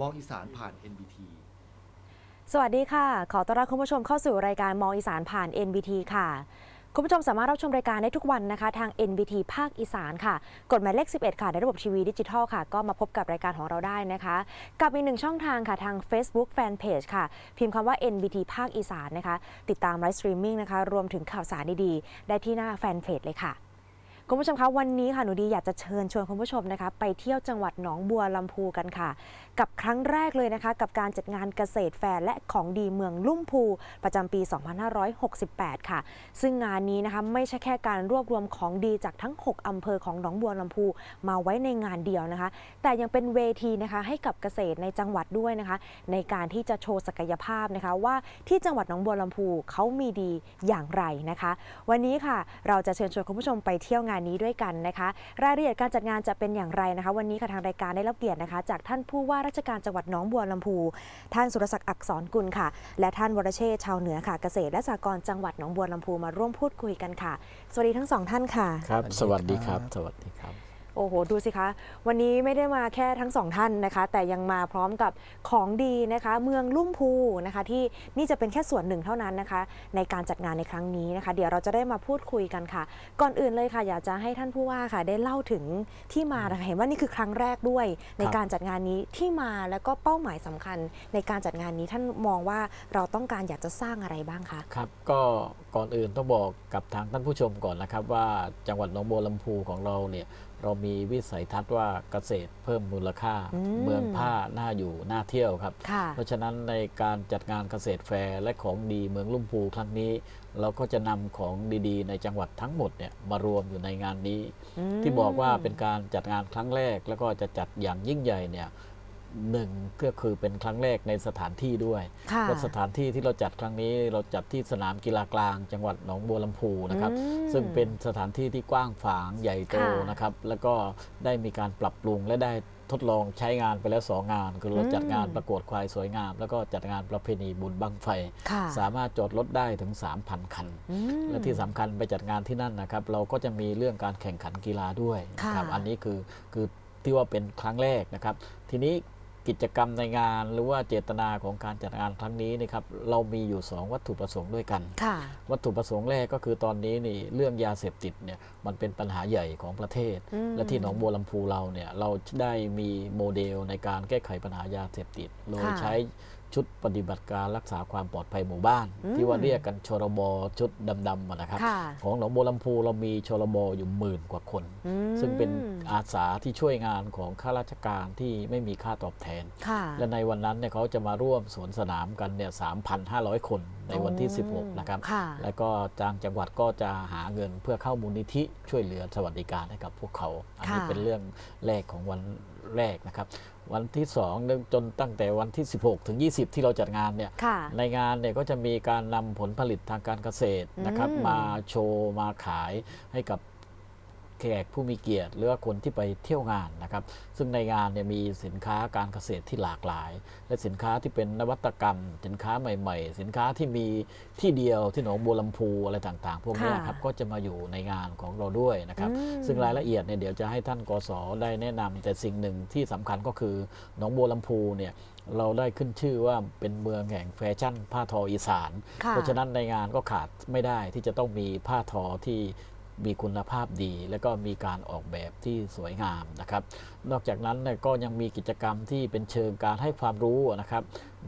มองอีสานผ่าน NBT สวัสดีค่ะ ขอต้อนรับคุณผู้ชมเข้าสู่รายการมองอีสานผ่าน NBT ค่ะ คุณผู้ชมสามารถรับชมรายการได้ทุกวันนะคะ ทาง NBT ภาคอีสานค่ะกดหมายเลข 11 ค่ะ ในระบบทีวีดิจิทัลค่ะ ก็มาพบกับรายการของเราได้นะคะ กับอีกหนึ่งช่องทางค่ะ ทาง Facebook Fanpage ค่ะ พิมพ์คำว่า NBT ภาคอีสานนะคะ ติดตามไลฟ์สตรีมมิ่งนะคะ รวมถึงข่าวสารดีๆ ได้ที่หน้าแฟนเพจเลยค่ะ คุณผู้ชมคะวันนี้ค่ะหนูดีอยากจะเชิญชวนคุณผู้ชมนะคะไปเที่ยวจังหวัดหนองบัวลำพูกันค่ะ กับครั้งแรกเลยนะคะ กับการจัดงานเกษตรแฟร์และของดีเมืองลุ่มพูประจำปี 2568 ค่ะ ซึ่งงานนี้นะคะไม่ใช่แค่การรวบรวมของดีจากทั้ง 6อำเภอของหนองบัวลำพู มาไว้ในงานเดียวนะคะ แต่ยังเป็นเวทีนะคะให้กับเกษตรในจังหวัดด้วยนะคะ ในการที่จะโชว์ศักยภาพนะคะ ว่าที่จังหวัดหนองบัวลำพูเขามีดีอย่างไรนะคะ วันนี้ค่ะเราจะเชิญชวนคุณผู้ชมไปเที่ยวงานนี้ด้วยกันนะคะ รายละเอียดการจัดงานจะเป็นอย่างไรนะคะ วันนี้ค่ะทางรายการได้รับเกียรตินะคะ จากท่านผู้ว่าราชการจังหวัดหนองบัวลำพู ท่านสุรศักดิ์อักษรกุลค่ะ และท่านวรเชษฐ์ชาวเหนือค่ะเกษตรและสหกรณ์จังหวัดหนองบัวลำพูมาร่วมพูดคุยกันค่ะ สวัสดีทั้งสองท่านค่ะ ครับสสวัวัสสดีดีคครัรับบสวัสดีครับ โอ้โห ดูสิคะ วันนี้ไม่ได้มาแค่ทั้งสองท่านนะคะ แต่ยังมาพร้อมกับของดีนะคะ เมืองลุ่มพูนะคะ ที่นี่จะเป็นแค่ส่วนหนึ่งเท่านั้นนะคะ ในการจัดงานในครั้งนี้นะคะ เดี๋ยวเราจะได้มาพูดคุยกันค่ะ ก่อนอื่นเลยค่ะ อยากจะให้ท่านผู้ว่าค่ะ ได้เล่าถึงที่มานะคะเห็นว่านี่คือครั้งแรกด้วย ในการจัดงานนี้ที่มาแล้วก็เป้าหมายสำคัญ ในการจัดงานนี้ท่านมองว่าเราต้องการอยากจะสร้างอะไรบ้างคะครับ ก็ก่อนอื่นต้องบอกกับทางท่านผู้ชมก่อนนะครับ ว่าจังหวัดหนองบัวลำพูของเราเนี่ย เรามีวิสัยทัศน์ว่าเกษตรเพิ่มมูลค่าอืมเมืองผ้าน่าอยู่น่าเที่ยวครับค่ะเพราะฉะนั้นในการจัดงานเกษตรแฟร์และของดีเมืองลุ่มพูครั้งนี้ เราก็จะนำของดีๆ ในจังหวัดทั้งหมดเนี่ยมารวมอยู่ในงานนี้มที่บอกว่าเป็นการจัดงานครั้งแรก แล้วก็จะจัดอย่างยิ่งใหญ่เนี่ย หนึ่งก็คือเป็นครั้งแรกในสถานที่ด้วยค่ะเพราะสถานที่ที่เราจัดครั้งนี้เราจัดที่สนามกีฬากลาง จังหวัดหนองบัวลำพูนะครับอืมซึ่งเป็นสถานที่ที่กว้างขวางใหญ่โตค่ะนะครับ แล้วก็ได้มีการปรับปรุงและได้ทดลองใช้งานไปแล้วสองงาน คือเราอืมจัดงานประกวดควายสวยงาม แล้วก็จัดงานประเพณีบุญบังไฟค่ะสามารถจอดรถได้ถึง 3,000 คันอืมและที่สำคัญไปจัดงานที่นั่นนะครับ เราก็จะมีเรื่องการแข่งขันกีฬาด้วยนะครับค่ะอันนี้คือคือที่ว่าเป็นครั้งแรกนะครับ ทีนี้ กิจกรรมในงานหรือว่าเจตนาของการจัดงานครั้งนี้นะครับเรามีอยู่ 2 วัตถุประสงค์ด้วยกันค่ะวัตถุประสงค์แรกก็คือตอนนี้นี่เรื่องยาเสพติดเนี่ยมันเป็นปัญหาใหญ่ของประเทศอืมและที่หนองบัวลำพูเราเนี่ยเราได้มีโมเดลในการแก้ไขปัญหายาเสพติด โดยค่ะใช้ ชุดปฏิบัติการรักษาความปลอดภัยหมู่บ้านอืมที่ว่าเรียกกันชรบชุดดำๆอะนะครับค่ะของหนองบัวลำพูเรามีชรบอยู่หมื่นกว่าคนอืมซึ่งเป็นอาสาที่ช่วยงานของข้าราชการที่ไม่มีค่าตอบแทนค่ะและในวันนั้นเนี่ยเขาจะมาร่วมสวนสนามกันเนี่ย3,500 คนในวันที่โอ้16 นะครับค่ะแล้วก็จางจังหวัดก็จะหาเงินเพื่อเข้ามูลนิธิช่วยเหลือสวัสดิการให้กับพวกเขา อันนี้ค่ะเป็นเรื่องแรกของวัน แรกนะครับ วันที่2เนี่ยจนตั้งแต่วันที่ 16 ถึง 20 ที่เราจัดงานเนี่ยค่ะในงานเนี่ยก็จะมีการนำผลผลิตทางการเกษตรนะครับอืมมาโชว์มาขายให้กับ แขกผู้มีเกียรติหรือว่าคนที่ไปเที่ยวงานนะครับ ซึ่งในงานเนี่ยมีสินค้าการเกษตรที่หลากหลาย และสินค้าที่เป็นนวัตกรรม สินค้าใหม่ ๆ สินค้าที่มีที่เดียวที่หนองบัวลำพูอะไรต่างๆ พวกเนี้ยค่ะครับก็จะมาอยู่ในงานของเราด้วยนะครับอืมซึ่งรายละเอียดเนี่ยเดี๋ยวจะให้ท่านกสได้แนะนำแต่สิ่งหนึ่งที่สำคัญก็คือหนองบัวลำพูเนี่ยเราได้ขึ้นชื่อว่าเป็นเมืองแห่งแฟชั่นผ้าทออีสานค่ะเพราะฉะนั้นในงานก็ขาดไม่ได้ที่จะต้องมีผ้าทอที่ มีคุณภาพดี และก็มีการออกแบบที่สวยงามนะครับ นอกจากนั้นก็ยังมีกิจกรรมที่เป็นเชิงการให้ความรู้นะครับ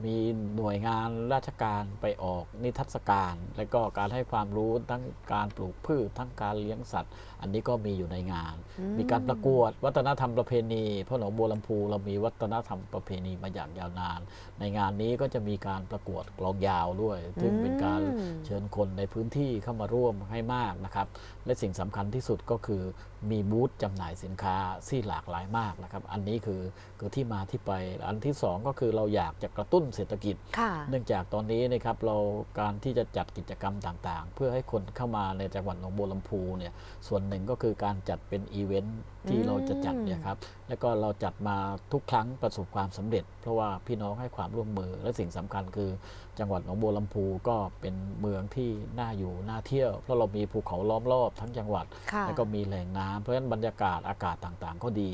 มีหน่วยงานราชการไปออกนิทรรศการ และก็การให้ความรู้ทั้งการปลูกพืช ทั้งการเลี้ยงสัตว์ อันนี้ก็มีอยู่ในงานอืมมีการประกวดวัฒนธรรมประเพณีเพราะหนองบัวลำพูเรามีวัฒนธรรมประเพณีมาอย่างยาวนาน ในงานนี้ก็จะมีการประกวดกลองยาวด้วย ซึ่งเป็นการอืมเชิญคนในพื้นที่เข้ามาร่วมให้มากนะครับ และสิ่งสำคัญที่สุดก็คือมีบูธจำหน่ายสินค้าที่หลากหลายมากนะครับ อันนี้คือคือที่มาที่ไป อันที่สองก็คือเราอยากจะกระตุ้นนเศรษฐกิจค่ะเนื่องจากตอนนี้นะครับเราการที่จะจัดกิจกรรมต่างๆ เพื่อให้คนเข้ามาในจังหวัดหนองบัวลำพูเนี่ยส่วนหนึ่งก็คือการจัดเป็นอีเวนต์ที่อืมเราจะจัดเนี่ยครับแล้วก็เราจัดมาทุกครั้งประสบความสำเร็จ เพราะว่าพี่น้องให้ความร่วมมือและสิ่งสำคัญคือ จังหวัดหนองบัวลำพูก็เป็นเมืองที่น่าอยู่น่าเที่ยว เพราะเรามีภูเขาล้อมรอบทั้งจังหวัดค่ะแล้วก็มีแหล่งน้ำเพราะฉะนั้นบรรยากาศอากาศต่างๆ ก็ดี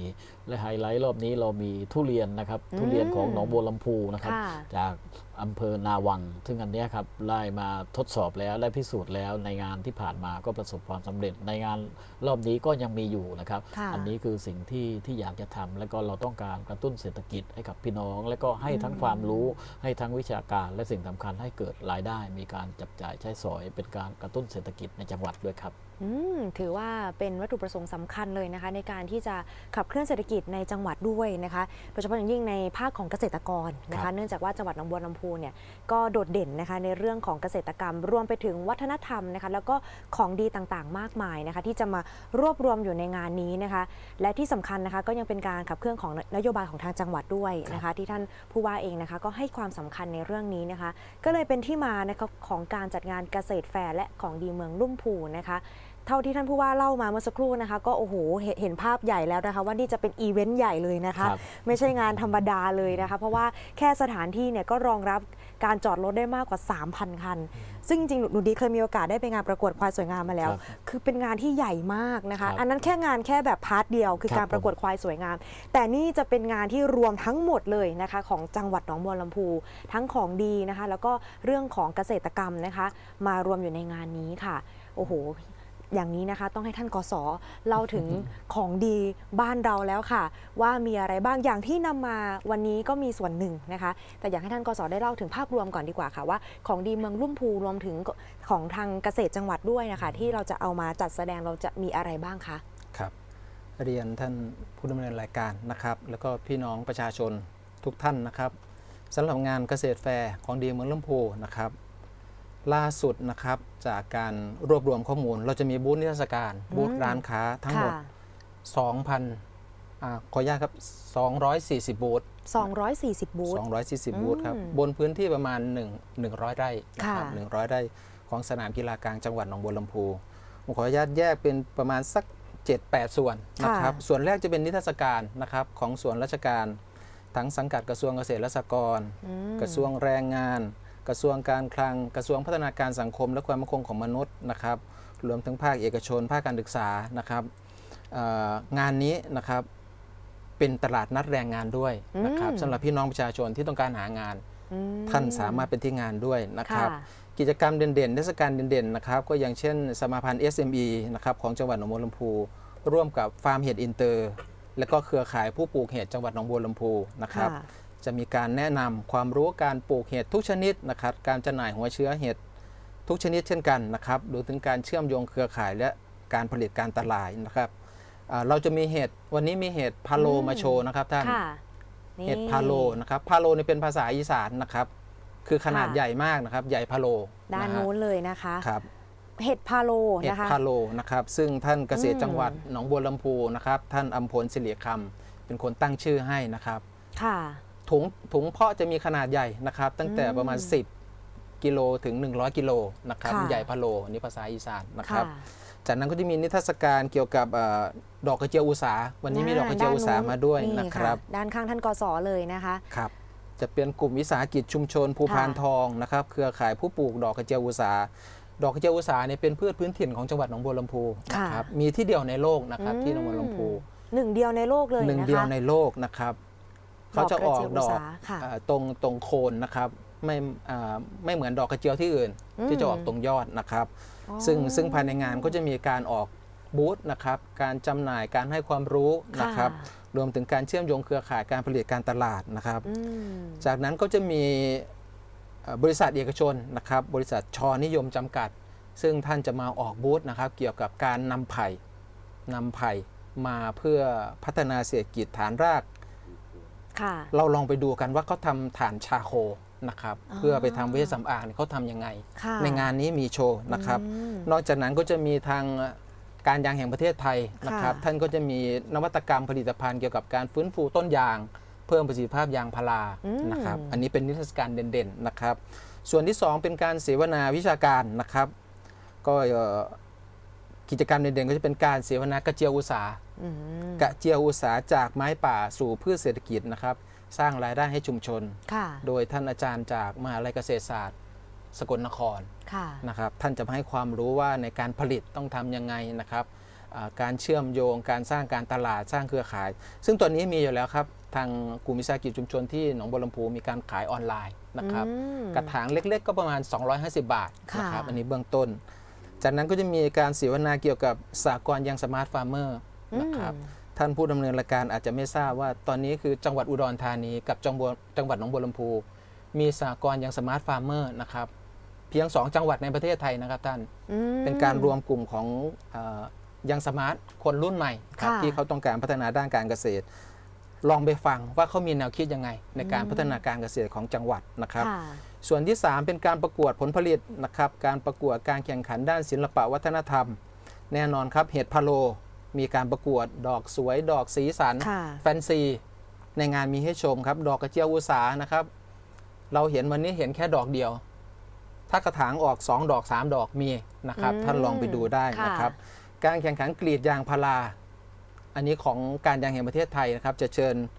และไฮไลท์รอบนี้เรามีทุเรียนนะครับอืมทุเรียนของหนองบัวลำพูนะครับค่ะจากอำเภอนาวัง ซึ่งอันเนี้ยครับไล่มาทดสอบแล้วและพิสูจน์แล้วในงานที่ผ่านมาก็ประสบความสำเร็จ ในงานรอบนี้ก็ยังมีอยู่นะครับค่ะอันนี้คือสิ่งที่ที่อยากจะทำแล้วก็เราต้องการกระตุ้นเศรษฐกิจให้กับพี่น้อง แล้วก็ให้ทั้งความรู้ให้ทั้งวิชาการ และสิ่งสำคัญให้เกิดรายได้ มีการจับจ่ายใช้สอย เป็นการกระตุ้นเศรษฐกิจในจังหวัดด้วยครับอืม ถือว่าเป็นวัตถุประสงค์สำคัญเลยนะคะ ในการที่จะขับเคลื่อนเศรษฐกิจในจังหวัดด้วยนะคะ โดยเฉพาะอย่างยิ่งในภาคของเกษตรกรนะครัคะบเนื่องจากว่าจังหวัดหนองบัวลำพูเนี่ยก็โดดเด่นนะคะในเรื่องของเกษตรกรรม รวมไปถึงวัฒนธรรมนะคะ แล้วก็ของดีต่างๆ มากมายนะคะ ที่จะมารวบรวมอยู่ในงานนี้นะคะ และที่สำคัญนะคะก็ยังเป็นการขับเคลื่อนของนโยบายของทางจังหวัดด้วยนะคะ ที่ท่านผู้ว่าเองนะคะ ก็ให้ความสำคัญในเรื่องนี้นะคะ ก็เลยเป็นที่มานะคะของการจัดงานเกษตรแฟร์และของดีเมืองลุ่มพูนะคะ เท่าที่ท่านผู้ว่าเล่ามาเมื่อสักครู่นะคะ ก็โอ้โหเห็นเห็นภาพใหญ่แล้วนะคะ ว่านี่จะเป็นอีเวนต์ใหญ่เลยนะคะครับไม่ใช่งานธรรมดาเลยนะคะ เพราะว่าแค่สถานที่เนี่ยก็รองรับการจอดรถได้มากกว่า 3,000 คัน ซึ่งจริงๆหนูหนูดีเคยมีโอกาสได้ไปงานประกวดควายสวยงามมาแล้วครับคือเป็นงานที่ใหญ่มากนะคะครับอันนั้นแค่งานแค่แบบพาร์ทเดียว คือครับการประกวดควายสวยงาม แต่นี่จะเป็นงานที่รวมทั้งหมดเลยนะคะ ของจังหวัดหนองบัวลำพู ทั้งของดีนะคะ แล้วก็เรื่องของเกษตรกรรมนะคะ มารวมอยู่ในงานนี้ค่ะ โอ้โห อย่างนี้นะคะ ต้องให้ท่านกสเล่าถึงของดีบ้านเราแล้วค่ะ ว่ามีอะไรบ้างอย่างที่นำมาวันนี้ก็มีส่วนหนึ่งนะคะ แต่อยากให้ท่านกสได้เล่าถึงภาพรวมก่อนดีกว่าค่ะว่าของดีเมืองลุ่มพูรวมถึงของทางเกษตรจังหวัดด้วยนะคะ ที่เราจะเอามาจัดแสดงเราจะมีอะไรบ้างคะครับเรียนท่านผู้ดำเนินรายการนะครับ แล้วก็พี่น้องประชาชนทุกท่านนะครับสำหรับงานเกษตรแฟร์ของดีเมืองลำพูนะครับ ล่าสุดนะครับ จากการรวบรวมข้อมูล เราจะมีบูธนิทรรศการบูธร้านค้าทั้งหมดค่ะ2,000อ่าขออนุญาตครับ 240 บูธ240 บูธ240 บูธครับอืมบนพื้นที่ประมาณ 1 100 ไร่นะครับค่ะ100 ไร่ของสนามกีฬากลางจังหวัดหนองบัวลำพูผมขออนุญาตแยกเป็นประมาณสัก 7-8 ส่วนนะครับ ส่วนแรกจะเป็นนิทรรศการนะครับของส่วนราชการทั้งสังกัดกระทรวงเกษตรและสหกรณ์อืมกระทรวงแรงงาน กระทรวงการคลัง กระทรวงพัฒนาการสังคม และความมั่นคงของมนุษย์นะครับ รวมทั้งภาคเอกชน ภาคการศึกษานะครับเอ่องานนี้นะครับเป็นตลาดนัดแรงงานด้วยนะครับอืมสำหรับพี่น้องประชาชนที่ต้องการหางานอืมท่านสามารถเป็นที่งานด้วยนะครับค่ะกิจกรรมเด่นๆเทศกาลเด่นๆนะครับก็อย่างเช่น สมาพันธ์ SME นะครับของจังหวัดหนองบัวลำพูร่วมกับฟาร์มเห็ดอินเตอร์ และก็เครือข่ายผู้ปลูกเห็ดจังหวัดหนองบัวลำพูนะครับค่ะ จะมีการแนะนำความรู้การปลูกเห็ดทุกชนิดนะครับ การจำหน่ายหัวเชื้อเห็ดทุกชนิดเช่นกันนะครับดูถึงการเชื่อมโยงเครือข่ายและการผลิตการตลาดนะครับอ่าเราจะมีเห็ดวันนี้มีเห็ดพาโลอืมมาโชว์นะครับท่านค่ะนี่เห็ดพาโลนะครับพาโลนี่เป็นภาษาอีสานนะครับ คือขนาดค่ะใหญ่มากนะครับ ใหญ่พาโลด้านะฮะนู้นเลยนะคะครับเห็ดพาโลเห็ดนะคะพาโลนะครับซึ่งท่านเกษตรอืมจังหวัดหนองบัวลำพูนะครับ ท่านอัมพลสิริคำเป็นคนตั้งชื่อให้นะครับค่ะ ถุงถุงเพาะจะมีขนาดใหญ่นะครับ ตั้งแต่ประมาณอืม10 กิโลถึง 100 กิโลนะครับค่ะใหญ่พะโลนี่ภาษาอีสานนะคค่ะรับ จากนั้นก็จะมีนิทรรศการเกี่ยวกับเอ่อดอกกระเจียวอุสาวันนี้มีดอกกระเจียวอุสามาด้วยนะครับ ด้านข้างท่านกสเลยนะคะ ครับจะเป็นกลุ่มวิสาหกิจชุมชนภูพานค่ะทองนะครับเครือข่ายผู้ปลูกดอกกระเจียวอุสาดอกกระเจียวอุสาเนี่ยเป็นพืชพื้นถิ่นของจังหวัดหนองบัวลำพูนะครับมีที่เดียวในโลกนะครับที่หนองบัวลำพูหนึ่งเดียวในโลกเลยหนึ่งนะคะ เดียวในโลกนะครับ เขาจะออกดอกกระเจียวอุสาค่ะเอ่อตรงตรงโคนนะครับไม่อ่าไม่เหมือนดอกกระเจียวที่อื่นอืมที่จะออกตรงยอดนะครับอ๋อซึ่งซึ่งภายในงานก็จะมีการออกบูธนะครับ การจำหน่ายการให้ความรู้นะครับ รวมถึงการเชื่อมโยงเครือข่ายการผลิตการตลาดนะครับอืมจากนั้นก็จะมีเอ่อบริษัทเอกชนนะครับ บริษัทชอนิยมจำกัด ซึ่งท่านจะมาออกบูธนะครับ เกี่ยวกับการนำไผ่นำไผ่มาเพื่อพัฒนาเศรษฐกิจฐานรากค่ะ เราลองไปดูกันว่าเขาทำฐานชาโคนะครับอ๋อเพื่อไปทำเวชสำอางเนี่ยเขาทำยังไงค่ะในงานนี้มีโชว์นะครับอืมนอกจากนั้นก็จะมีทางการยางแห่งประเทศไทยนะครับค่ะท่านก็จะมีนวัตกรรมผลิตภัณฑ์เกี่ยวกับการฟื้นฟูต้นยาง เพิ่มประสิทธิภาพยางพาราอืมนะครับอันนี้เป็นนิทรรศการเด่นๆนะครับ ส่วนที่ 2 เป็นการเสวนาวิชาการนะครับ ก็เอ่อ กิจกรรมเด่นๆก็จะเป็นการเสวนากระเจียวอุตสาหอืมกระเจียวอุตสาหจากไม้ป่าสู่พืชเศรษฐกิจนะครับ สร้างรายได้ให้ชุมชนค่ะโดยท่านอาจารย์จากมหาลัยเกษตรศาสตร์ สกลนครค่ะนะครับ ท่านจะมาให้ความรู้ว่าในการผลิตต้องทำยังไงนะครับอ่าการเชื่อมโยงการสร้างการตลาดสร้างเครือข่าย ซึ่งตอนนี้มีอยู่แล้วครับ ทางกลุ่มวิสาหกิจชุมชนที่หนองบัวลำพูมีการขายออนไลน์นะครับอืมกระถางเล็กๆ ก็ประมาณ 250 บาทค่ะนะครับอันนี้เบื้องต้น จากนั้นก็จะมีการเสวนาเกี่ยวกับสากลยังสมาร์ทฟาร์มเมอร์นะครับอืมท่านผู้ดำเนินรายการอาจจะไม่ทราบว่าตอนนี้คือจังหวัดอุดรธานีกับจังหวัดจังหวัดหนองบัวลำพู มีสากลยังสมาร์ทฟาร์มเมอร์นะครับเพียง 2 จังหวัดในประเทศไทยนะครับท่านอืมเป็นการรวมกลุ่มของเออยังสมาร์ทคนรุ่นใหม่ครับค่ะที่เขาต้องการพัฒนาด้านการเกษตร ลองไปฟังว่าเขามีแนวคิดยังไง ในการอืมพัฒนาการเกษตรของจังหวัดนะครับค่ะ ส่วนที่ 3 เป็นการประกวดผลผลิตนะครับ การประกวดการแข่งขันด้านศิลปะวัฒนธรรม แน่นอนครับเห็ดพะโล มีการประกวดดอกสวย ดอกสีสันค่ะแฟนซี ในงานมีให้ชมครับ ดอกกระเจียวอุตสาหนะครับ เราเห็นวันนี้เห็นแค่ดอกเดียว ถ้ากระถางออก 2 ดอก 3 ดอกมีนะครับอืมท่านลองไปดูได้นะครับ การแข่งขันกรีดยางพารา อันนี้ของการยางแห่งประเทศไทยนะครับ จะเชิญเอ่อ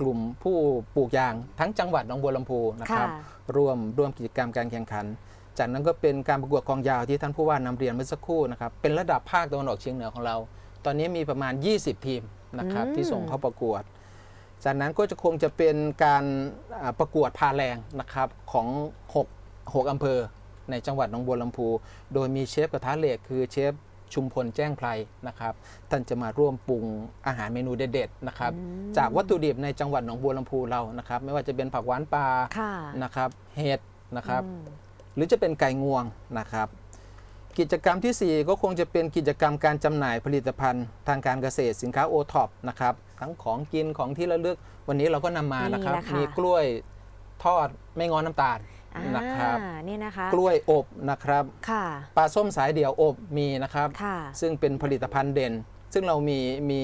กลุ่มผู้ปลูกยางทั้งจังหวัดหนองบัวลำพูนะครับค่ะร่วมร่วมกิจกรรมการแข่งขัน จากนั้นก็เป็นการประกวดกองยาวที่ท่านผู้ว่านำเรียนเมื่อสักครู่นะครับเป็นระดับภาคตะวันออกเฉียงเหนือของเรา ตอนนี้มีประมาณ 20 ทีมนะครับอืมที่ส่งเข้าประกวด จากนั้นก็จะคงจะเป็นการอ่าประกวดพาแรงนะครับของ 6 6อำเภอในจังหวัดหนองบัวลำพู โดยมีเชฟกระทะเหล็กคือเชฟ ชุมพลแจ้งไพรนะครับ ท่านจะมาร่วมปรุงอาหารเมนูเด็ดๆนะครับ จากวัตถุดิบในจังหวัดหนองบัวลำพูเรานะครับ ไม่ว่าจะเป็นผักหวานปลาค่ะนะครับเห็ดนะครับอืมหรือจะเป็นไก่งวงนะครับ กิจกรรมทีสี่4 ก็คงจะเป็นกิจกรรมการจำหน่ายผลิตภัณฑ์ ทางการเกษตรสินค้าโอท็อปนะครับทั้งของกินของที่ระลึกวันนี้เราก็นำมานะครับนี่นะคะมีกล้วยทอดไม่งอนน้ำตาลอ่า นะครับ นี่นะคะ กล้วยอบนะครับ ค่ะ ปลาส้มสายเดี่ยวอบมีนะครับ ค่ะ ซึ่งเป็นผลิตภัณฑ์เด่น ซึ่งเรามีมี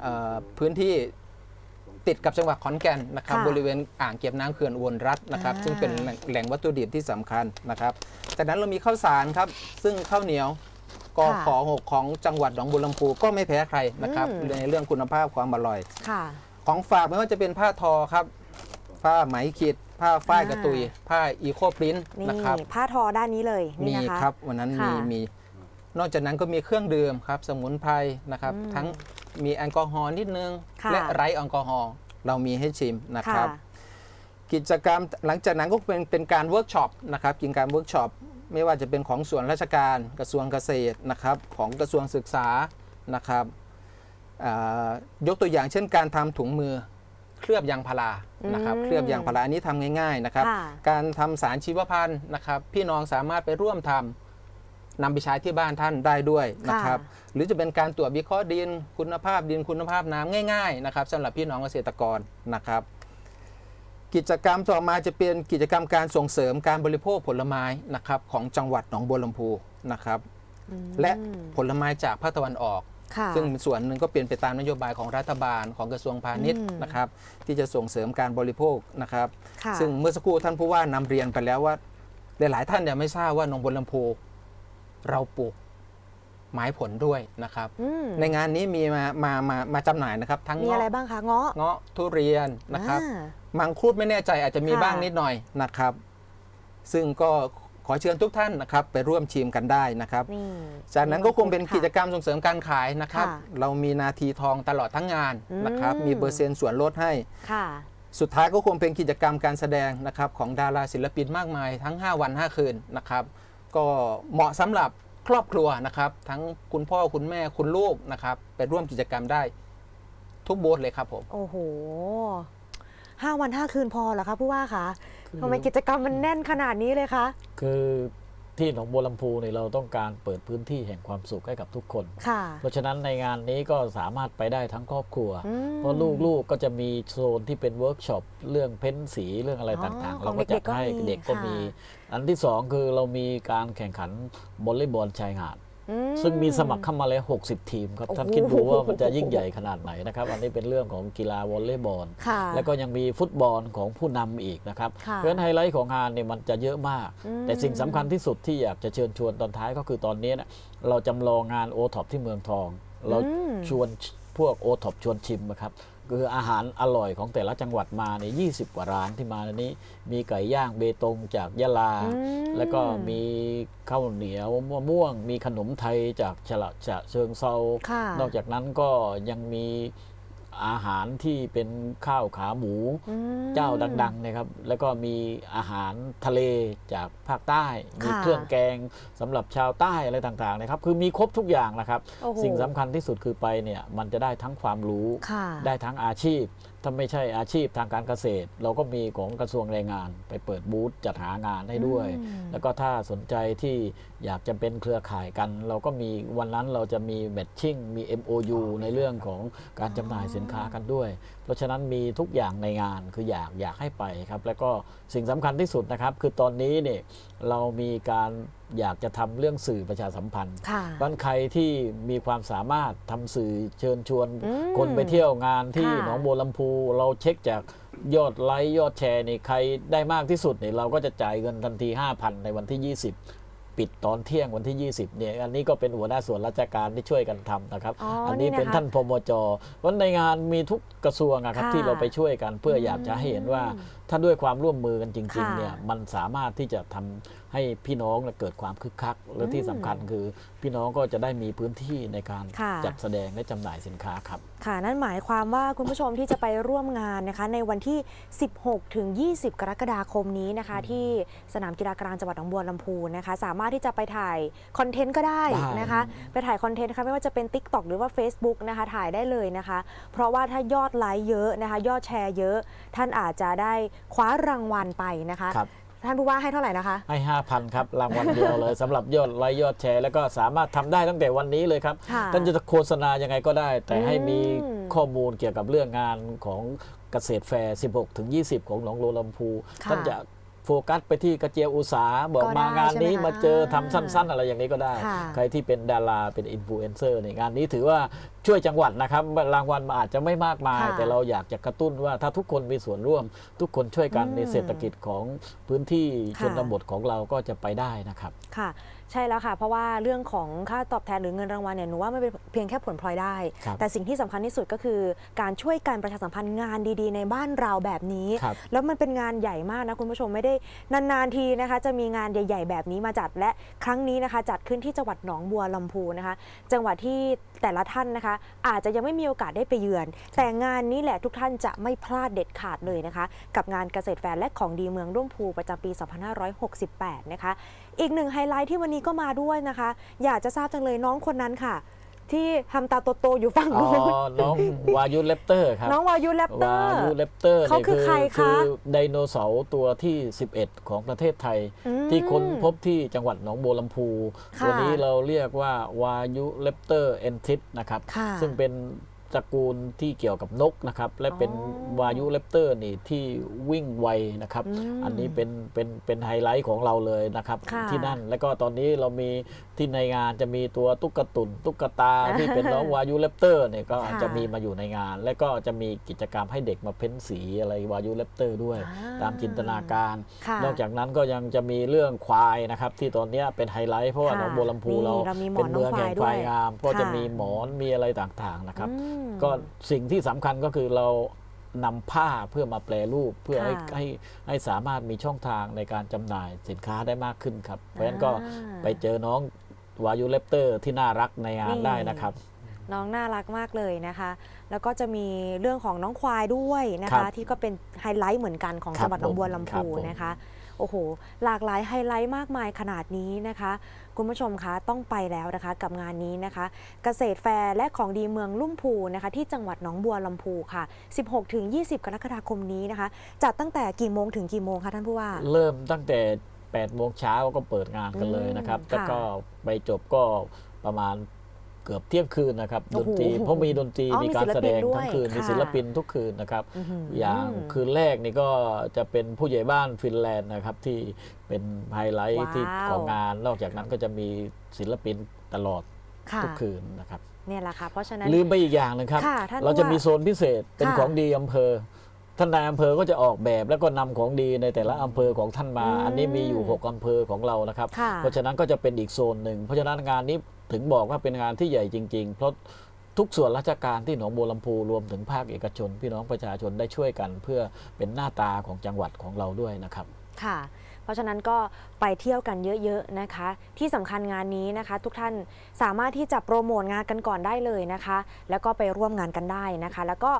เอ่อพื้นที่ติดกับจังหวัดขอนแก่นนะครับ ค่ะบริเวณอ่างเก็บน้ำเขื่อนอุบลรัฐนะครับ อ่า ซึ่งเป็นแหล่งแหล่งวัตถุดิบที่สำคัญนะครับจากนั้นเรามีข้าวสารครับ ซึ่งข้าวเหนียวกอขอหกของจังหวัดหนองบัวลำพูก็ไม่แพ้ใครนะครับในเรื่องคุณภาพความอร่อย ค่ะ ของฝากไม่ว่าจะเป็นผ้าทอครับ ผ้าไหมขีด ผ้าฝ้ายอ่ากระตุย ผ้าอีโคพรินท์นี่นะครับผ้าทอด้านนี้เลยมีนี่นะคะครับวันนั้นมีค่ะมี นอกจากนั้นก็มีเครื่องดื่มครับ สมุนไพรนะครับอืมทั้งมีแอลกอฮอล์นิดนึงค่ะและไร้แอลกอฮอล์เรามีให้ชิมนะคค่ะรับ กิจกรรมหลังจากนั้นก็เป็นเป็นการเวิร์กช็อปนะครับกินการเวิร์กช็อปไม่ว่าจะเป็นของส่วนราชการกระทรวงเกษตรนะครับ ของกระทรวงศึกษานะครับอ่ายกตัวอย่างเช่นการทำถุงมือ เคลือบยางพารานะครับอืมเคลือบยางพาราอันนี้ทำง่าย ๆนะครับค่ะการทำสารชีวพันธุ์นะครับ พี่น้องสามารถไปร่วมทำนำไปใช้ที่บ้านท่านได้ด้วยนะครับ หรือจะเป็นการตรวจวิเคราะห์ดินคุณภาพดินคุณภาพน้ำง่าย ๆ นะครับสำหรับพี่น้องเกษตรกรนะครับ กิจกรรมต่อมาจะเป็นกิจกรรมการส่งเสริมการบริโภคผลไม้นะครับของจังหวัดหนองบัวลำพูนะครับอืมและผลไม้จากภาคตะวันออกค่ะ ซึ่งส่วนหนึ่งก็เป็นไปตามนโยบายของรัฐบาลของกระทรวงพาณิชย์อืมนะครับ ที่จะส่งเสริมการบริโภคนะครับค่ะซึ่งเมื่อสักครู่ท่านผู้ว่านำเรียนไปแล้วว่า หลายๆ ท่านยังไม่ทราบว่าหนองบัวลำพูเราปลูกไม้ผลด้วยนะครับอืมในงานนี้มีมามามามาจำหน่ายนะครับ ทั้งมีเงาะอะไรบ้างคะเงาะเงาะทุเรียนนะครับอ่ามังคุดไม่แน่ใจอาจจะมีค่ะบ้างนิดหน่อยนะครับ ซึ่งก็ ขอเชิญทุกท่านนะครับไปร่วมชิมกันได้นะครับนี่จากนั้นก็คงเป็นกิจค่ะกรรมส่งเสริมการขายนะครับ ค่ะเรามีนาทีทองตลอดทั้งงานนะครับอืม มีเปอร์เซ็นต์ส่วนลดให้ ค่ะ สุดท้ายก็คงเป็นกิจกรรมการแสดงนะครับของดาราศิลปินมากมายทั้ง 5 วัน 5 คืนนะครับก็เหมาะสำหรับครอบครัวนะครับ ทั้งคุณพ่อคุณแม่คุณลูกนะครับไปร่วมกิจกรรมได้ทุกบูธเลยครับผม โอ้โห ห้าวันห้าคืนพอเหรอคะผู้ว่าคะทำไมกิจกรรมมันแน่นขนาดนี้เลยคะ คือที่หนองบัวลำพูเนี่ยเราต้องการเปิดพื้นที่แห่งความสุขให้กับทุกคน ค่ะ เพราะฉะนั้นในงานนี้ก็สามารถไปได้ทั้งครอบครัว อืมเพราะลูกๆก็จะมีโซนที่เป็นเวิร์กช็อปเรื่องเพ้นสีเรื่องอะไรอ๋อต่างๆของเราก็จัดเด็กๆก็ให้มีเด็กก็ค่ะมีอันที่สองคือเรามีการแข่งขันวอลเลย์บอลชายหาดอื ซึ่งมีสมัครเข้ามาแล้ว 60 ทีมครับโอ้โหท่านคิดดูว่ามันจะยิ่งใหญ่ขนาดไหนนะครับ อันนี้เป็นเรื่องของกีฬาวอลเลย์บอลค่ะแล้วก็ยังมีฟุตบอลของผู้นำอีกนะครับค่ะเพราะฉะนั้นไฮไลท์ของงานเนี่ยมันจะเยอะมากอืมแต่สิ่งสำคัญที่สุดที่อยากจะเชิญชวนตอนท้ายก็คือตอนนี้นะเราจำลองงานโอท็อปที่เมืองทอง เราอืมชวนพวกโอท็อปชวนชิมนะครับ คืออาหารอร่อยของแต่ละจังหวัดมาเนี่ยยีกว่าร้านที่มาในนี้ มีไก่ย่างเบตงจากยะลาอืมแล้วก็มีข้าวเหนียวมะม่วง มีขนมไทยจากฉละฉะเชิงเซาค่ะนอกจากนั้นก็ยังมี อาหารที่เป็นข้าวขาหมูอืมเจ้าดังๆนะครับ แล้วก็มีอาหารทะเลจากภาคใต้ มีค่ะเครื่องแกงสำหรับชาวใต้อะไรต่างๆนะครับ คือมีครบทุกอย่างนะครับโอ้โหสิ่งสำคัญที่สุดคือไปเนี่ยมันจะได้ทั้งความรู้ค่ะได้ทั้งอาชีพ ถ้าไม่ใช่อาชีพทางการเกษตร เราก็มีของกระทรวงแรงงาน ไปเปิดบูธจัดหางานให้ด้วยอืมแล้วก็ถ้าสนใจที่อยากจะเป็นเครือข่ายกัน เราก็มีวันนั้นเราจะมีแมทชิ่งมี MOU ในเรื่องของการจำหน่ายสินค้ากันด้วย เพราะฉะนั้นมีทุกอย่างในงานคืออยากอยากให้ไปครับ แล้วก็สิ่งสำคัญที่สุดนะครับ คือตอนนี้เนี่ยเรามีการ อยากจะทำเรื่องสื่อประชาสัมพันธ์ค่ะบ้านใครที่มีความสามารถทำสื่อเชิญชวนอืมคนไปเที่ยวงานที่ค่ะหนองบัวลำพู เราเช็คจากยอดไลค์ยอดแชร์นี่ใครได้มากที่สุดเนี่ยเราก็จะจ่ายเงินทันที 5,000 ในวันที่ 20 ปิดตอนเที่ยงวันที่ 20เนี่ยอันนี้ก็เป็นหัวหน้าส่วนราชการที่ช่วยกันทำนะครับอ๋ออัอันนี้นี่นะคะเป็นท่านพมจวันในงานมีทุกกระทรวงอะครับค่ะที่เราไปช่วยกันเพื่ออยากจะให้เห็นว่าถ้าด้วยความร่วมมือกันจริงค่ะๆเนี่ยมันสามารถที่จะทำให้พี่น้องเนี่ยเกิดความคึกคัก และที่สำคัญคือพี่น้องก็จะได้มีพื้นที่ในการค่ะจัดแสดงและจำหน่ายสินค้าครับ ค่ะ นั่นหมายความว่าคุณผู้ชมที่จะไปร่วมงานนะคะในวันที่ 16 ถึง 20 กรกฎาคมนี้นะคะ ที่สนามกีฬากลางจังหวัดหนองบัวลำพูนะคะ สามารถที่จะไปถ่ายคอนเทนต์ก็ได้ได้นะคะ ไปถ่ายคอนเทนต์นะคะไม่ว่าจะเป็น Tik t o อกหรือว่า Facebook นะคะถ่ายได้เลยนะคะ เพราะว่าถ้ายอดไลค์เยอะนะคะ ยอดแชร์เยอะ ท่านอาจจะได้คว้ารางวัลไปนะคะครับ ท่านผู้ว่าให้เท่าไหร่นะคะ ให้ 5,000 ครับ รางวัลเดียวเลย สำหรับยอดไลค์ยอดแชร์ แล้วก็สามารถทำได้ตั้งแต่วันนี้เลยครับ ค่ะท่านจะโฆษณายังไงก็ได้ แต่ให้มีอืมข้อมูลเกี่ยวกับเรื่องงานของเกษตรแฟร์ 16 ถึง 20 ของหนองโลลำพู ค่ะ ท่านจะ โฟกัสไปที่กระเจียวอุตสาหบอกก็ได้มางานนี้ใช่ไหมคะมาเจอทำสั้น ๆ อะไรอย่างนี้ก็ได้ค่ะใครที่เป็นดาราเป็นอินฟลูเอนเซอร์ในงานนี้ถือว่าช่วยจังหวัดนะครับรางวัลมันอาจจะไม่มากมายค่ะแต่เราอยากจะกระตุ้นว่าถ้าทุกคนมีส่วนร่วม ทุกคนช่วยกันอืมในเศรษฐกิจของพื้นที่ชค่ะนบทของเราก็จะไปได้นะครับค่ะ ใช่แล้วค่ะ เพราะว่าเรื่องของค่าตอบแทนหรือเงินรางวัลเนี่ยหนูว่าไม่เป็นเพียงแค่ผลพลอยได้ ครับแต่สิ่งที่สำคัญที่สุดก็คือ การช่วยการประชาสัมพันธ์งานดีๆ ในบ้านเราแบบนี้ ครับแล้วมันเป็นงานใหญ่มากนะคุณผู้ชมไม่ได้นานๆทีนะคะ จะมีงานใหญ่ ๆ แบบนี้มาจัดและครั้งนี้นะคะ จัดขึ้นที่จังหวัดหนองบัวลำพูนะคะ จังหวัดที่แต่ละท่านนะคะ อาจจะยังไม่มีโอกาสได้ไปเยือน แต่งานนี้แหละทุกท่านจะไม่พลาดเด็ดขาดเลยนะคะ กับงานเกษตรแฟร์และของดีเมืองร่วมพูประจำปี 2568 นะคะ อีกหนึ่งไฮไลท์ที่วันนี้ก็มาด้วยนะคะ อยากจะทราบจังเลยน้องคนนั้นค่ะ ที่ทำตาโตๆอยู่ฝั่งอ๋อ นู้น น้องวายุเลปเตอร์ครับน้องวายุแรปเตอวาร์ ยุเลปเตอร์เขาคือใครคะคือไดโนเสาร์ตัวที่ 11 ของประเทศไทย อืมที่ค้นพบที่จังหวัดหนองบัวลำพู ค่ะตัวนี้เราเรียกว่าวายุเลปเตอร์เอนทิสนะครับ ค่ะ ซึ่งเป็น ตระกูลที่เกี่ยวกับนกนะครับ และเป็นอ๋อวายุเลปเตอร์นี่ที่วิ่งไวนะครับอืมอันนี้เป็นเป็นเป็นไฮไลท์ของเราเลยนะครับค่ะที่นั่น แล้วก็ตอนนี้เรามีที่ในงานจะมีตัวตุ๊กตุนตุ๊กตาที่เป็นน้องวายุเลปเตอร์เนี่ยก็ค่ะจะมีมาอยู่ในงาน และก็จะมีกิจกรรมให้เด็กมาเพ้นสีอะไรวายุเลปเตอร์ด้วยอ่าตามจินตนาการค่ะนอกจากนั้นก็ยังจะมีเรื่องควายนะครับ ที่ตอนเนี้ยเป็นไฮไลท์เพราะว่าค่ะหนองบัวลำพูนี่เราเรามีหมอนเป็นเมืองแห่งน้องควายด้วยควายงาม ก็จะค่ะมีหมอนมีอะไรต่างๆนะครับอืมก็สิ่งที่สำคัญก็คือเรานำผ้าเพื่อมาแปลรูปเพื่อให้ค่ะให้ให้สามารถมีช่องทางในการจำหน่ายสินค้าได้มากขึ้นครับ เพราะฉะนั้นก็อ่าไปเจอน้อง วายุเลปเตอร์ที่น่ารักในงานนี่ได้นะครับ น้องน่ารักมากเลยนะคะ แล้วก็จะมีเรื่องของน้องควายด้วยนะครัคะ บที่ก็เป็นไฮไลท์เหมือนกันของครับจังหวัดหนองบัวผมลำครับพูผม นะคะ โอ้โห หลากหลายไฮไลท์มากมายขนาดนี้นะคะ คุณผู้ชมคะต้องไปแล้วนะคะกับงานนี้นะคะ เกษตรแฟร์และของดีเมืองลุ่มพูนะคะ ที่จังหวัดหนองบัวลำพูค่ะ 16ถึง20 กรกฎาคมนี้นะคะจัดตั้งแต่กี่โมงถึงกี่โมงคะท่านผู้ว่า เริ่มตั้งแต่ 8โมงเช้าก็เปิดงานกันเลยนะครับ อืมแล้วก็ไปจบก็ประมาณเกือบเที่ยงคืนนะครับโอ้ดโหนตรีเพราะมีดนตรีอ๋อมีมีการแสดงศิลปินด้วยทั้งคืนมีค่ะ ศิลปินทุกคืนนะครับ อื้อหืออย่างคืนแรกนี่ก็จะเป็นผู้ใหญ่บ้านฟินแลนด์นะครับที่เป็นไฮไลท์ว้าว ที่ของงาน นอกจากนั้นก็จะมีศิลปินตลอดค่ะทุกคืนนะครับ เนี่ยแหละค่ะ เพราะฉะนั้น ลืมไปอีกอย่างหนึงครับ ค่ะท่านเราจะผู้ว่ามีโซนพิเศษเป็นค่ะ ของดีอำเภอ ท่านนายอำเภอก็จะออกแบบแล้วก็นำของดีในแต่ละอำเภอของท่านมาอืมอันนี้มีอยู่ 6อำเภอของเรานะครับค่ะเพราะฉะนั้นก็จะเป็นอีกโซนหนึ่ง เพราะฉะนั้นงานนี้ถึงบอกว่าเป็นงานที่ใหญ่จริง ๆ เพราะทุกส่วนราชการที่หนองบัวลำพูรวมถึงภาคเอกชน พี่น้องประชาชนได้ช่วยกัน เพื่อเป็นหน้าตาของจังหวัดของเราด้วยนะครับค่ะ เพราะฉะนั้นก็ไปเที่ยวกันเยอะๆนะคะ ที่สำคัญงานนี้นะคะ ทุกท่านสามารถที่จะโปรโมทงานกันก่อนได้เลยนะคะ แล้วก็ไปร่วมงานกันได้นะคะ แล้วก็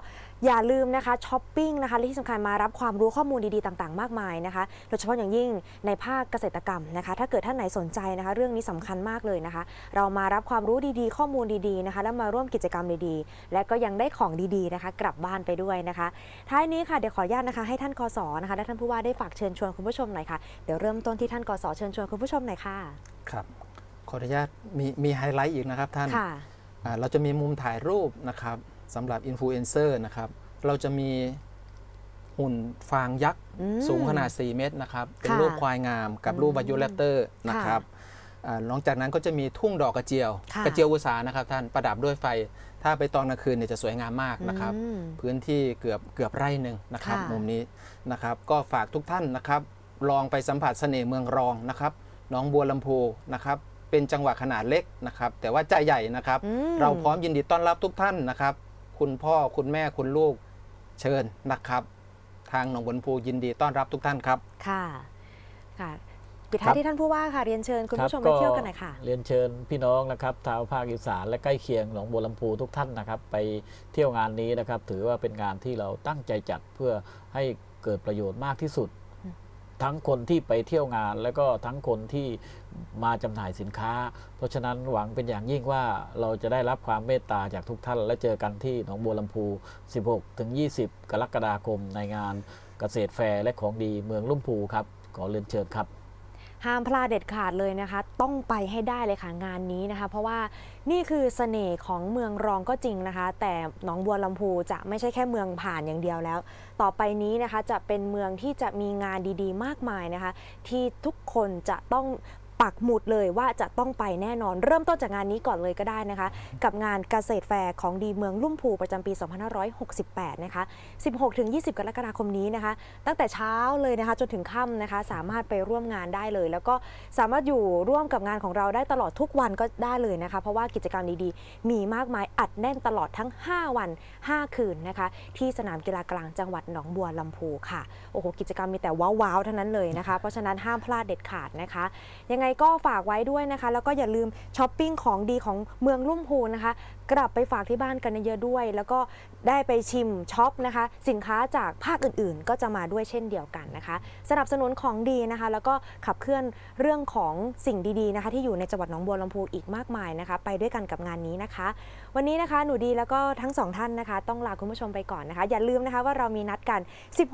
อย่าลืมนะคะช้อปปิ้งนะคะและที่สำคัญมารับความรู้ข้อมูลดีๆต่างๆ มากมายนะคะโดยเฉพาะอย่างยิ่งในภาคเกษตรกรรมนะคะ ถ้าเกิดท่านไหนสนใจนะคะ เรื่องนี้สำคัญมากเลยนะคะ เรามารับความรู้ดีๆ ข้อมูลดีๆนะคะ แล้วมาร่วมกิจกรรมดีๆ และก็ยังได้ของดีๆนะคะ กลับบ้านไปด้วยนะคะ ท้ายนี้ค่ะเดี๋ยวขออนุญาตนะคะให้ท่านกสอนะคะและท่านผู้ว่าได้ฝากเชิญชวนคุณผู้ชมหน่อยค่ะ เดี๋ยวเริ่มต้นที่ท่านกสเชิญชวนคุณผู้ชมหน่อยค่ะ ครับ ขออนุญาตมีมีไฮไลท์อีกนะครับท่านค่ะ อ่าเราจะมีมุมถ่ายรูปนะครับสำหรับอินฟลูเอนเซอร์นะครับ เราจะมีหุ่นฟางยักษ์ อืม สูงขนาด 4 เมตรนะครับ เป็นค่ะรูปควายงามกับรูปอืมวายุเลตเตอร์นะครับอ่า หลังจากนั้นก็จะมีทุ่งดอกกระเจียวค่ะกระเจียวอุษานะครับท่านประดับด้วยไฟ ถ้าไปตอนกลางคืนเนี่ยจะสวยงามมากนะครับอืมพื้นที่เกือบเกือบไร่หนึ่งนะครับค่ะมุมนี้นะครับ ก็ฝากทุกท่านนะครับ ลองไปสัมผัสเสน่ห์เมืองรองนะครับหน้องบัวลำพูนะครับ เป็นจังหวัดขนาดเล็กนะครับ แต่ว่าใจใหญ่นะครับอืมเราพร้อมยินดีต้อนรับทุกท่านนะครับ คุณพ่อคุณแม่คุณลูกเชิญนะครับ ทางหนองบัวลำพูยินดีต้อนรับทุกท่านครับค่ะค่ะ ปิดท้ายที่ท่านผู้ว่าค่ะเรียนเชิญคุณผู้ชมไปเที่ยวกันหน่อยค่ะ เรียนเชิญพี่น้องนะครับชาวภาคอีสานและใกล้เคียงหนองบัวลำพูทุกท่านนะครับ ไปเที่ยวงานนี้นะครับ ถือว่าเป็นงานที่เราตั้งใจจัดเพื่อให้เกิดประโยชน์มากที่สุด ทั้งคนที่ไปเที่ยวงาน แล้วก็ทั้งคนที่มาจำหน่ายสินค้า เพราะฉะนั้นหวังเป็นอย่างยิ่งว่าเราจะได้รับความเมตตาจากทุกท่าน และเจอกันที่หนองบัวลำพู 16ถึง20 กรกฎาคมในงานเกษตรแฟร์และของดีเมืองลุ่มพูครับขอเรียนเชิญครับ ห้ามพลาดเด็ดขาดเลยนะคะ ต้องไปให้ได้เลยค่ะงานนี้นะคะ เพราะว่านี่คือเสน่ห์ของเมืองรองก็จริงนะคะ แต่หนองบัวลำพูจะไม่ใช่แค่เมืองผ่านอย่างเดียวแล้ว ต่อไปนี้นะคะจะเป็นเมืองที่จะมีงานดีๆ มากมายนะคะ ที่ทุกคนจะต้อง ปักหมุดเลยว่าจะต้องไปแน่นอน เริ่มต้นจากงานนี้ก่อนเลยก็ได้นะคะ กับงานเกษตรแฟร์ของดีเมืองลุ่มพูประจำปี 2568 นะคะ 16-20 กรกฎาคมนี้นะคะ ตั้งแต่เช้าเลยนะคะจนถึงค่ำนะคะ สามารถไปร่วมงานได้เลย แล้วก็สามารถอยู่ร่วมกับงานของเราได้ตลอดทุกวันก็ได้เลยนะคะ เพราะว่ากิจกรรมดีๆ มีมากมายอัดแน่นตลอดทั้ง 5 วัน 5 คืนนะคะ ที่สนามกีฬากลางจังหวัดหนองบัวลำพูค่ะโอ้โหกิจกรรมมีแต่ว้าวๆเท่านั้นเลยนะคะ เพราะฉะนั้นห้ามพลาดเด็ดขาดนะคะ ยังไงก็ฝากไว้ด้วยนะคะ แล้วก็อย่าลืมช้อปปิ้งของดีของเมืองลุ่มพูนะคะกลับไปฝากที่บ้านกันเยอะด้วย แล้วก็ได้ไปชิมช็อปนะคะ สินค้าจากภาคอื่นๆ ก็จะมาด้วยเช่นเดียวกันนะคะ สนับสนุนของดีนะคะ แล้วก็ขับเคลื่อนเรื่องของสิ่งดีๆนะคะ ที่อยู่ในจังหวัดหนองบัวลำพูอีกมากมายนะคะ ไปด้วยกันกับงานนี้นะคะ วันนี้นะคะหนูดีแล้วก็ทั้งสองท่านนะคะ ต้องลาคุณผู้ชมไปก่อนนะคะ อย่าลืมนะคะว่าเรามีนัดกัน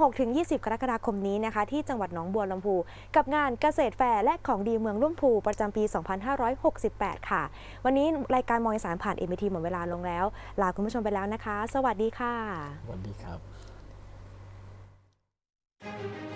16-20 กรกฎาคมนี้นะคะ ที่จังหวัดหนองบัวลำพูกับงานเกษตรแฟร์และของดีเมืองลุ่มพูประจำปี 2568 ค่ะ วันนี้รายการมองสานผ่าน MT หมดเวลาลงแล้ว ลาคุณผู้ชมไปแล้วนะคะ สวัสดีค่ะ สวัสดีครับ